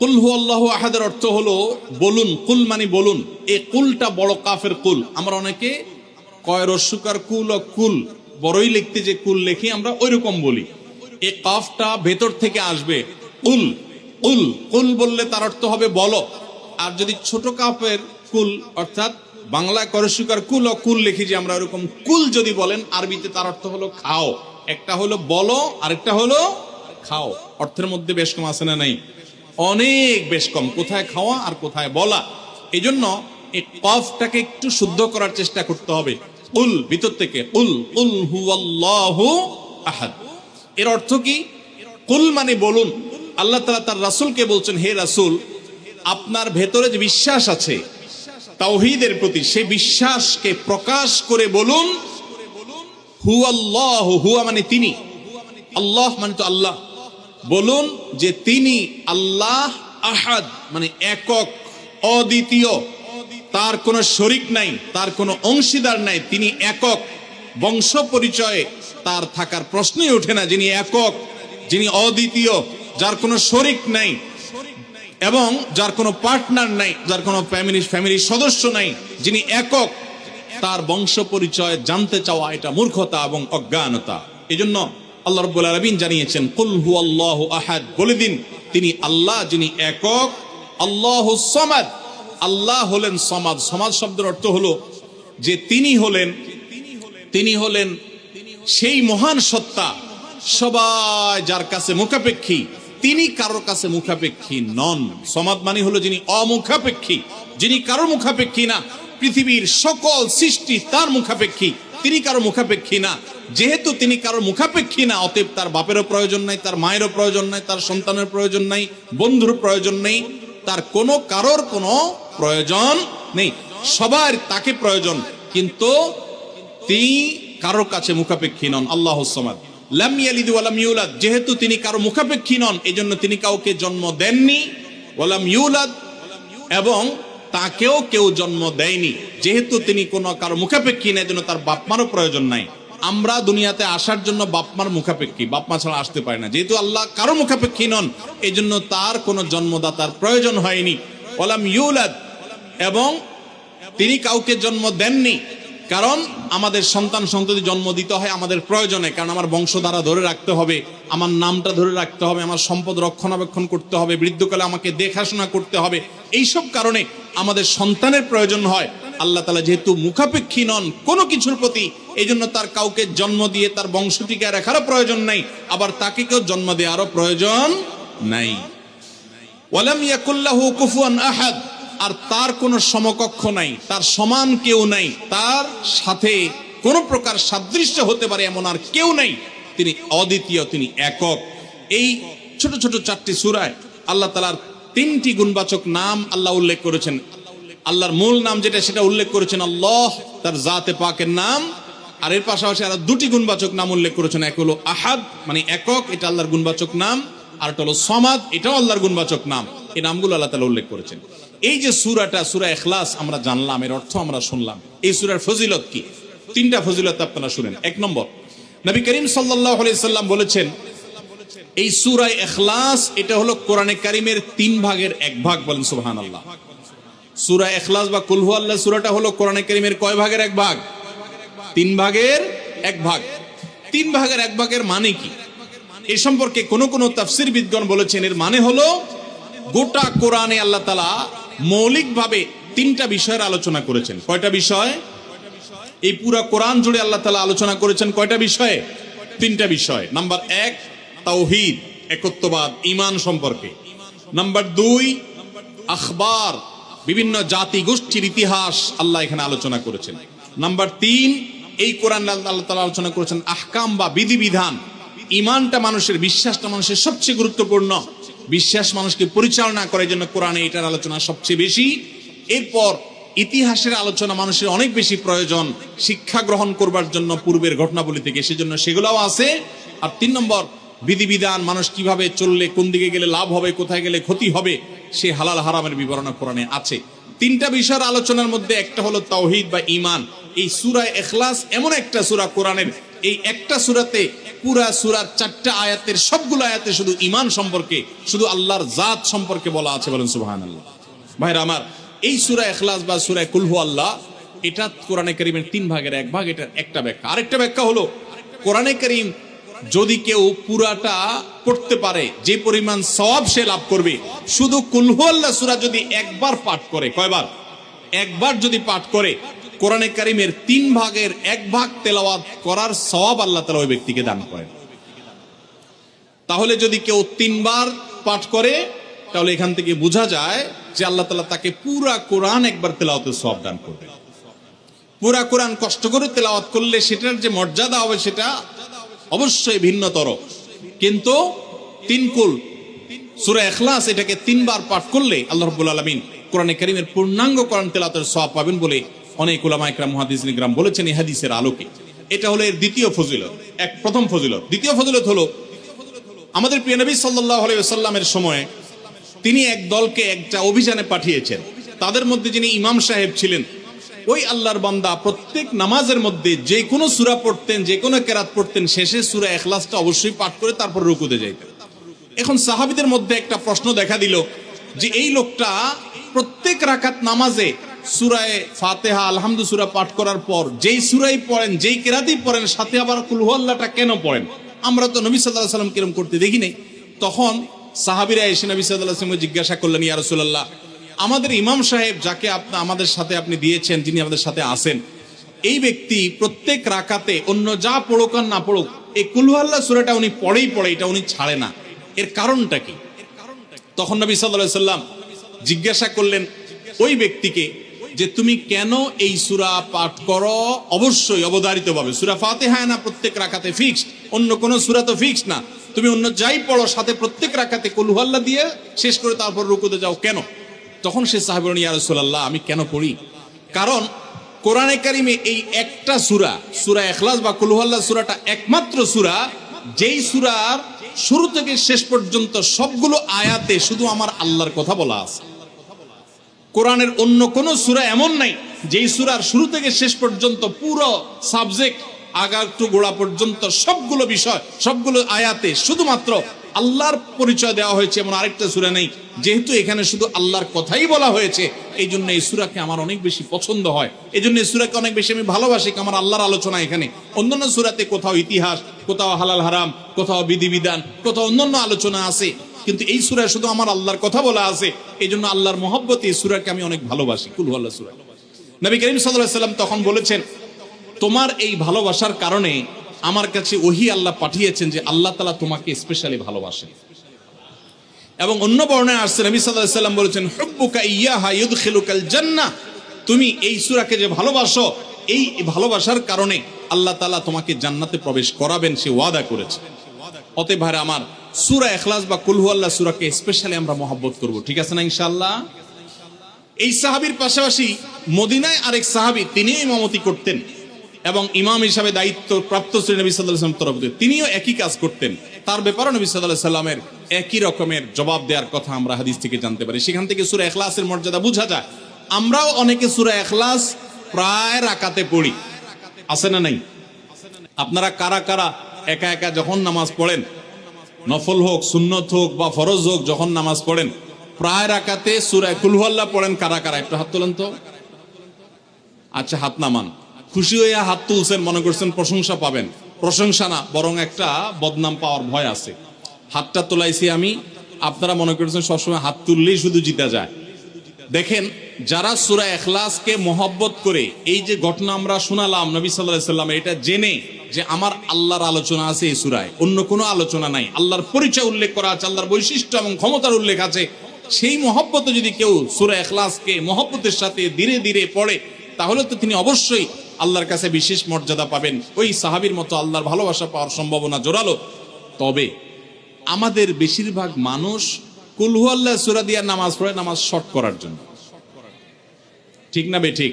কুল হু আল্লাহ আহাদের অর্থ হলো বলুন, কুল মানে বলুন। এই কুলটা বড় কাফের কুল। আমরা অনেকে কয় রস্যকার কুল ও কুল, বড়ই লিখতে যে কুল লেখি, আমরা ওই রকম বলি। এই কাফটা ভেতর থেকে আসবে। কুল কুল কুল বললে তার অর্থ হবে বলো। আর যদি ছোট কাফের কুল, অর্থাৎ বাংলা করস্যকার কুল ও কুল লিখি যে আমরা ওরকম কুল যদি বলেন, আরবিতে তার অর্থ হলো খাও। একটা হলো বলো, আরেকটা হলো খাও। অর্থের মধ্যে বেশ কম আছে না নাই? অনেক বেশ কম। কোথায় খাওয়া আর কোথায় বলা। এই জন্য এই কফটাকে একটু শুদ্ধ করার চেষ্টা করতে হবে। উল, ভিতর থেকে উল। উল হু আল্লাহ আহাদ। এর অর্থ কি? কুল মানে বলুন। আল্লাহ তালা তার রাসুলকে বলছেন, হে রাসুল, আপনার ভেতরে যে বিশ্বাস আছে, তাওহিদের প্রতি সেই বিশ্বাসকে প্রকাশ করে বলুন হু আল্লাহ হুয়া মানে তিনি। আল্লাহ মানে তো আল্লাহ। বলুন যে তিনি আল্লাহ আহাদ মানে একক, অদ্বিতীয়। তার কোনো শরিক নাই, তার কোনো অংশীদার নাই, তিনি একক। বংশ পরিচয়ে তার থাকার প্রশ্নই ওঠে না যিনি একক, যিনি অদ্বিতীয়, যার কোনো শরিক নাই। এবং যার কোনো পার্টনার নাই, যার কোনো ফ্যামিলি ফ্যামিলির সদস্য নাই, যিনি একক, তার বংশ পরিচয় জানতে চাওয়া এটা মূর্খতা এবং অজ্ঞানতা। এই জন্য আল্লাহ রব্বুল আলমিন জানিয়েছেন, কুল হু আল্লাহ আহাদ। বলে দিন, তিনি আল্লাহ যিনি একক, আল্লাহ সমাদ। আল্লাহ হলেন সমাদ। সমাজ শব্দের অর্থ হলো যে তিনি হলেন তিনি হলেন সেই মহান সত্তা, সবাই যার কাছে মুখাপেক্ষী। তিনি কারোর কাছে মুখাপেক্ষী নন। সমাদ মানে হলো যিনি অমুখাপেক্ষী, যিনি কারোর মুখাপেক্ষী না। পৃথিবীর সকল সৃষ্টি তার মুখাপেক্ষী, তিনি কারও মুখাপেক্ষী না। যেহেতু তিনি কারোর মুখাপেক্ষী না, অতএব তার বাপেরও প্রয়োজন নাই, তার মায়েরও প্রয়োজন নাই, তার সন্তানের প্রয়োজন নাই, বন্ধুর প্রয়োজন নেই, তার কোনো কারোর কোনো প্রয়োজন নেই। সবার তাকে প্রয়োজন, কিন্তু তিনি কারোর কাছে মুখাপেক্ষী নন। আল্লাহ যেহেতু তিনি কারও মুখাপেক্ষী নন এই জন্য তিনি কাউকে জন্ম দেননি। এবং তাকেও কেউ জন্ম দেয়নি। যেহেতু তিনি কোনো কারও মুখাপেক্ষী নেই জন্য তার বাপমারও প্রয়োজন নাই। আমরা দুনিয়াতে আসার জন্য বাপমার মুখাপেক্ষী। বাপমা ছাড়া আসতে পারে না। যেহেতু আল্লাহ কারও মুখাপেক্ষী নন এই জন্য তার কোনো জন্মদাতার প্রয়োজন হয়নি। ওলাম ইউলাদ, এবং তিনি কাউকে জন্ম দেননি। কারণ আমাদের সন্তান সন্ততি জন্ম দিতে হয় আমাদের প্রয়োজনে, কারণ আমার বংশধারা ধরে রাখতে হবে, আমার নামটা ধরে রাখতে হবে, আমার সম্পদ রক্ষণাবেক্ষণ করতে হবে, বৃদ্ধকালে আমাকে দেখাশোনা করতে হবে। এইসব কারণে আমাদের সন্তানের প্রয়োজন হয়। আল্লাহ তালা যেহেতু মুখাপেক্ষী নন কোনো কিছুর প্রতি এই জন্য তার কাউকে জন্ম দিয়ে তার বংশটিকে রাখারও প্রয়োজন নাই, আবার তাকে কেউ জন্ম দেওয়ারও প্রয়োজন নাই। ওয়ালাম ইয়াকুল্লাহু কুফুয়ান আহাদ, আর তার কোনো সমকক্ষ নাই, তার সমান কেউ নাই, তার সাথে কোন প্রকার সাদৃশ্য হতে পারে এমন আর কেউ নাই, তিনি অদ্বিতীয়, তিনি একক। এই ছোট ছোট চারটি সুরায় আল্লাহ তালার তিনটি গুণবাচক নাম আল্লাহ উল্লেখ করেছেন। আল্লাহর মূল নাম যেটা সেটা উল্লেখ করেছেন আল্লাহ, তার জাতে পাকের নাম। আর এর পাশাপাশি আরও দুটি গুণবাচক নাম উল্লেখ করেছেন, এক হলো আহাদ মানে একক, এটা আল্লাহর গুণবাচক নাম। আর একটা হলো সমাদ, এটাও আল্লাহর গুণবাচক নাম। এই নামগুলো আল্লাহ তালা উল্লেখ করেছেন। এই যে সুরাটা, সুরা এখলাস আমরা জানলাম, এর অর্থ আমরা শুনলাম। এই সুরার ফজিলত কি? তিনটা ফজিলত আপনারা শুনেন। এক নম্বর, নবী করিম সাল্লাহ সাল্লাম বলেছেন, এই সুরায় এখলাস এটা হলো কোরআনে কারিমের তিন ভাগের এক ভাগ বলেন সুবহান আল্লাহ সুরা এখলাস বা কুলহু আল্লাহ সুরাটা হলো কোরআনে কারিমের কয় ভাগের এক ভাগ? তিন ভাগের এক ভাগ। তিন ভাগের এক ভাগের মানে কি? এ সম্পর্কে কোন কোন তাফসির বিদ্গণ বলেছেন, এর মানে হলো গোটা কোরআনে আল্লাহ তালা মৌলিকভাবে তিনটা বিষয়ের আলোচনা করেছেন। কয়টা বিষয়? এই পুরা কোরআন জুড়ে আল্লাহ তালা আলোচনা করেছেন কয়টা বিষয়ে? তিনটা বিষয়। নাম্বার এক, তাওহিদ, একত্ববাদ ইমান সম্পর্কে। নাম্বার দুই, আখবার বিভিন্ন জাতি গোষ্ঠীর ইতিহাস আল্লাহ এখানে আলোচনা করেছেন। নাম্বার তিন, এই কোরআন আল্লাহ তালা আলোচনা করেছেন আহকাম বা বিধিবিধান। ইমানটা মানুষের, বিশ্বাসটা মানুষের সবচেয়ে গুরুত্বপূর্ণ। বিশ্বাস মানুষকে পরিচালনা করার জন্য কোরআনে এটার আলোচনা সবচেয়ে বেশি। এরপর ইতিহাসের আলোচনা মানুষের অনেক বেশি প্রয়োজন, শিক্ষা গ্রহণ করবার জন্য পূর্বের ঘটনাবলী থেকে, সেজন্য সেগুলোও আছে। আর তিন নম্বর বিধিবিধান, মানুষ কীভাবে চললে, কোন দিকে গেলে লাভ হবে, কোথায় গেলে ক্ষতি হবে, সে হালাল হারামের বিবরণ কোরআনে আছে। তিনটা বিষয়ের আলোচনার মধ্যে একটা হলো তাওহিদ বা ইমান এই সুরায় এখলাস এমন একটা সুরা কোরআনের, এই একটা সুরাতে পুরা সুরার চারটা আয়াতের সবগুলো আয়াতে শুধু ইমান সম্পর্কে, শুধু আল্লাহর জাত সম্পর্কে বলা আছে বলেন সুবাহান আল্লাহ ভাইরা আমার, এই সুরা এখলাস বা সুরায় কুলহু আল্লাহ, এটা কোরআনে করিমের তিন ভাগের এক ভাগ, এটার একটা ব্যাখ্যা। আরেকটা ব্যাখ্যা হলো, কোরআনে করিম যদি কেউ পুরাটা পড়তে পারে, যে পরিমাণ সওয়াব সে লাভ করবে। শুধু কুলহু আল্লাহ সুরা যদি একবার পাঠ করে, কয়বার? একবার যদি পাঠ করে, কোরআনে কারিমের তিন ভাগের এক ভাগ তেলাওয়াত করার সওয়াব আল্লাহ তালা ওই ব্যক্তিকে দান করেন। তাহলে যদি কেউ তিনবার পাঠ করে, তাহলে এখান থেকে বোঝা যায় যে আল্লাহ তালা তাকে পুরা কোরআন একবার তেলাওয়াতের সব দান করবে। পুরা কোরআন কষ্ট করে তেলাওয়াত করলে সেটার যে মর্যাদা হবে সেটা অবশ্যই ভিন্নতর। কিন্তু তিন কুল, সুরা এখলাস এটাকে তিনবার পাঠ করলে আল্লাহ রব্বুল আলমিন কোরআনে করিমের পূর্ণাঙ্গ কোরআন তেলাওয়াতের সব পাবেন বলে অনেক উলামা একরাম, মুহাদ্দিস গ্রাম বলেছেন এই হাদিসের আলোকে। এটা হলো এর দ্বিতীয় ফজিলত, এক প্রথম ফজিলত। দ্বিতীয় ফজিলত হলো, আমাদের প্রিয় নবী সাল্লাল্লাহু আলাইহি ওয়াসাল্লামের সময় তিনি এক দলকে একটা অভিযানে পাঠিয়েছেন। তাদের মধ্যে যিনি ইমাম সাহেব ছিলেন ওই আল্লাহর বান্দা প্রত্যেক নামাজের মধ্যে যে কোনো সূরা পড়তেন, যে কোনো কেরাত পড়তেন, শেষে সূরা ইখলাসটা অবশ্যই পাঠ করে তারপর রুকুতে যাইতেন। এখন সাহাবীদের মধ্যে একটা প্রশ্ন দেখা দিল যে এই লোকটা প্রত্যেক রাকাত নামাজে সুরায় ফাতেহা আলহামদু সুরা পাঠ করার পর যেই সুরাই পড়েন, যেই কেরাতেই পড়েন, সাথে আবার কুলহুয়াল্লাহটা কেন পড়েন? আমরা তো নবী সাল্লাহ সাল্লাম কিরম করতে দেখি নাই। তখন সাহাবিরা এসে নবী সাল্লাহ সাল্লামকে জিজ্ঞাসা করলেন, ইয়া রাসূলুল্লাহ আমাদের ইমাম সাহেব যাকে আমাদের সাথে আপনি দিয়েছেন, যিনি আমাদের সাথে আসেন এই ব্যক্তি প্রত্যেক রাকাতে অন্য যা পড়ুক আর না পড়ুক, এই কুলহুয়াল্লাহ সুরাটা উনি পড়েই পড়ে, এটা উনি ছাড়ে না। এর কারণটা কি? তখন নবী সাল্লাম জিজ্ঞাসা করলেন, ওই ব্যক্তিকে যে তুমি কেন এই সুরা পাঠ করো? অবশ্যই অবধারিত ভাবে সুরা ফাতেহা না, প্রত্যেক রাখাতে ফিক্সড। অন্য কোন সুরা তো ফিক্সড না। তুমি অন্য যাই পড়ো, সাথে প্রত্যেক রাখাতে কলুহাল্লা দিয়ে শেষ করে তারপর রুকুতে যাও। কেন? তখন সে সাহেব ইয়া আমি কেন পড়ি? কারণ কোরআনে কারিমে এই একটা সুরা সুরা এখলাস বা কুলুহাল্লা সুরাটা একমাত্র সুরা, যেই সুরার শুরু থেকে শেষ পর্যন্ত সবগুলো আয়াতে শুধু আমার আল্লাহর কথা বলা আছে। কোরআনের অন্য কোন সুরা এমন নাই, যেই সুরার শুরু থেকে শেষ পর্যন্ত পুরো সাবজেক্ট, আগার টু গোড়া পর্যন্ত সবগুলো বিষয়, সবগুলো আয়াতে শুধুমাত্র আল্লাহর পরিচয় দেওয়া হয়েছে এমন আরেকটা সুরা নেই। যেহেতু এখানে শুধু আল্লাহর কথাই বলা হয়েছে এই জন্য এই সুরাকে আমার অনেক বেশি পছন্দ হয়। এই জন্য এই সুরাকে অনেক বেশি আমি ভালোবাসি আমার আল্লাহর আলোচনা এখানে। অন্যান্য সুরাতে কোথাও ইতিহাস, কোথাও হালাল হারাম, কোথাও বিধিবিধান, কোথাও অন্যান্য আলোচনা আছে। কিন্তু এই সুরায় শুধু আমার আল্লাহর কথা বলা আছে। এই জন্য আল্লাহর মহব্বত এই সুরাকে আমি অনেক ভালোবাসি। কুলহু আল্লাহ সুরা। নবী করিম সাল্লাহ সাল্লাম তখন বলেছেন, তোমার এই ভালোবাসার কারণে আমার কাছে ওহি আল্লাহ পাঠিয়েছেন যে আল্লাহ তালা তোমাকে স্পেশালি ভালোবাসেন এবং অন্য বর্ণায় আসছে, নবী সাল্লাম বলেছেন, হুব্বুকা ইয়াহা ইউদখিলুকাল জান্নাহ। তুমি এই সুরাকে যে ভালোবাসো, এই ভালোবাসার কারণে আল্লাহ তালা তোমাকে জান্নাতে প্রবেশ করাবেন, সে ওয়াদা করেছে। অতএব ভাইরা আমার, সুরা এখলাস বা কুলহু আল্লাহ সুরাকে স্পেশালি আমরা মহব্বত করব, ঠিক আছে না ইনশাল্লাহ এই সাহাবির পাশাপাশি মদিনায় আরেক সাহাবি, তিনিও ইমামতি করতেন। এবং ইমাম হিসাবে দায়িত্ব প্রাপ্ত শ্রী নবী সাল্লাহ তরফ থেকে তিনিও একই কাজ করতেন। তার ব্যাপারে নবী সাল্লাহ সাল্লামের একই রকমের জবাব দেওয়ার কথা আমরা হাদিস থেকে জানতে পারি। সেখান থেকে সুরা এখলাসের মর্যাদা বোঝা যায়। আমরাও অনেকে সুরা এখলাস প্রায় রাকাতে পড়ি। আছে না নাই? আপনারা কারা কারা একা একা যখন নামাজ পড়েন, নফল হোক, সুন্নত হোক বা ফরজ হোক, যখন নামাজ পড়েন, প্রায় রাকাতে সুরায় কুলহল্লা পড়েন কারা কারা? একটু হাত তোলেন তো। আচ্ছা হাত নামান। খুশি হইয়া হাত তুলছেন, মনে করছেন প্রশংসা পাবেন। প্রশংসা না, বরং একটা বদনাম পাওয়ার ভয় আছে। হাতটা তোলাইছি আমি, আপনারা মনে করছেন সবসময় হাত তুললেই শুধু জিতা যায়। দেখেন, যারা সুরা এখলাসকে মহব্বত করে, এই যে ঘটনা আমরা শোনালাম নবী সাল্লাহ সাল্লাম, এটা জেনে যে আমার আল্লাহর আলোচনা আছে এই সুরায়, অন্য কোনো আলোচনা নাই। আল্লাহর পরিচয় উল্লেখ করা আছে, আল্লাহর বৈশিষ্ট্য এবং ক্ষমতার উল্লেখ আছে। সেই মহব্বত যদি কেউ সুরা এখলাসকে মহব্বতের সাথে ধীরে ধীরে পড়ে, তাহলে তো তিনি অবশ্যই আল্লাহর কাছে বিশেষ মর্যাদা পাবেন। ওই সাহাবির মতো আল্লাহর ভালোবাসা পাওয়ার সম্ভাবনা জোরালো। তবে আমাদের বেশিরভাগ মানুষ কুলহু আল্লাহ সুরা দিয়া নামাজ পড়ে নামাজ শর্ট করার জন্য। ঠিক না বে ঠিক?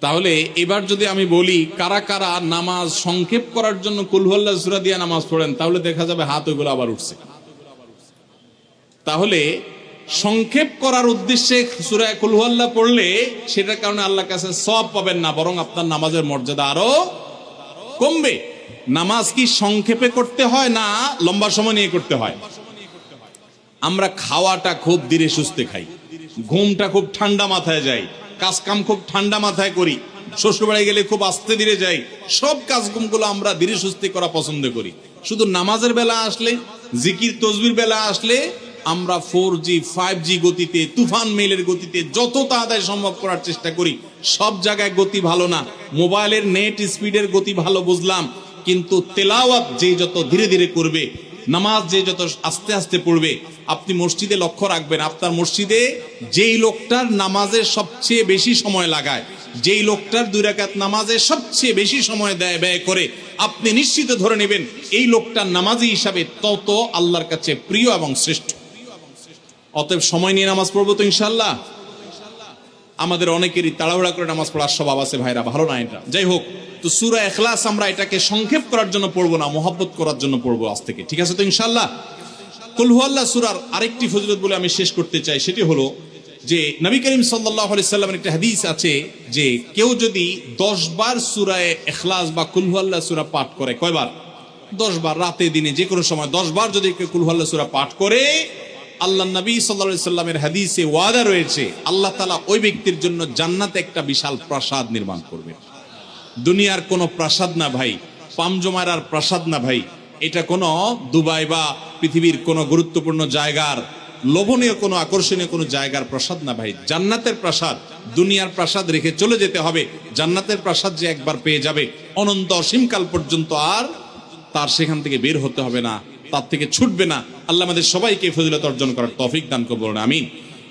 তাহলে এবার যদি আমি বলি, কারা কারা নামাজ সংক্ষেপ করার জন্য কুলহুল্লাহ সুরা দিয়া নামাজ পড়েন, তাহলে দেখা যাবে হাত ওইগুলো আবার উঠছে। তাহলে সংক্ষেপ করার উদ্দেশ্যে সুরা কুলহুয়াল্লাহ পড়লে সেটার কারণে আল্লাহর কাছে সব পাবেন না, বরং আপনার নামাজের মর্যাদা আরও কমবে। নামাজ কি সংক্ষেপে করতে হয় না লম্বা সময় নিয়ে করতে হয়? আমরা খাওয়াটা খুব ধীরে সুস্থে খাই, ঘুমটা খুব ঠান্ডা মাথায় যাই কাজ কাম খুব ঠান্ডা মাথায় করি, শ্বশুরবাড়ি গেলে খুব আস্তে ধীরে যাই, সব কাজগুলো আমরা ধীরে সুস্থে করা পছন্দ করি। শুধু নামাজের বেলা আসলে, জিকির, তসবির বেলা আসলে আমরা ফোর জি ফাইভ জি গতিতে, তুফান মেলের গতিতে যত তাড়াতাড়ি সম্ভব করার চেষ্টা করি। সব জায়গায় গতি ভালো না। মোবাইলের নেট স্পিডের গতি ভালো বুঝলাম। কিন্তু তেলাওয়াত যে যত ধীরে ধীরে করবে, নামাজ যে যত আস্তে আস্তে পড়বে, আপনি মসজিদে লক্ষ্য রাখবেন, আপনার মসজিদে যেই লোকটার নামাজে সবচেয়ে বেশি সময় লাগায়, যেই লোকটার দুই রাকাত নামাজে সবচেয়ে বেশি সময় দেয়, ব্যয় করে, আপনি নিশ্চিত ধরে নেবেন, এই লোকটার নামাজি হিসাবে তত আল্লাহর কাছে প্রিয় এবং শ্রেষ্ঠ। অতএব সময় নিয়ে নামাজ পড়ব তো ইনশাল্লাহ আমাদের অনেকেরই তাড়াহুড়া করে নামাজ পড়ার স্বভাব আছে, ভাইরা ভালো না এটা? যাই হোক, তো সুরা এখলাস আমরা এটাকে সংক্ষেপ করার জন্য পড়ব না, মোহাব্বত করার জন্য পড়ব আজ থেকে। ঠিক আছে তো ইনশাল্লাহ কুলহুয়াল্লাহ সুরার আরেকটি ফজিলত বলে আমি শেষ করতে চাই, সেটি হলো যে নবী করিম সাল্লাহ সাল্লামের একটা হাদিস আছে যে কেউ যদি দশ বার সুরায় এখলাস বা কুলহুয়াল্লাহ সুরা পাঠ করে, কয়বার? দশ বার, রাতে, দিনে যে কোনো সময় দশ বার যদি কুলহুয়াল্লাহ সুরা পাঠ করে আল্লাহ নবী সাল্লা সাল্লামের হাদিসে ওয়াদা রয়েছে, আল্লাহ তালা ওই ব্যক্তির জন্য জান্নাতে একটা বিশাল প্রাসাদ নির্মাণ করবে। দুনিয়ার কোনো প্রাসাদ না ভাই পামজমারার প্রাসাদ না ভাই, এটা কোনো দুবাই বা পৃথিবীর কোনো গুরুত্বপূর্ণ জায়গার, লোভনীয় কোনো, আকর্ষণীয় কোনো জায়গার প্রাসাদ না ভাই। জান্নাতের প্রাসাদ, দুনিয়ার প্রাসাদ রেখে চলে যেতে হবে। জান্নাতের প্রাসাদ যে একবার পেয়ে যাবে, অনন্ত অসীমকাল পর্যন্ত আর তার সেখান থেকে বের হতে হবে না। তার থেকে ছুটবে না। আল্লাহ আমাদের সবাইকে ফজিলত অর্জন করার তফিক দান করব আমিন।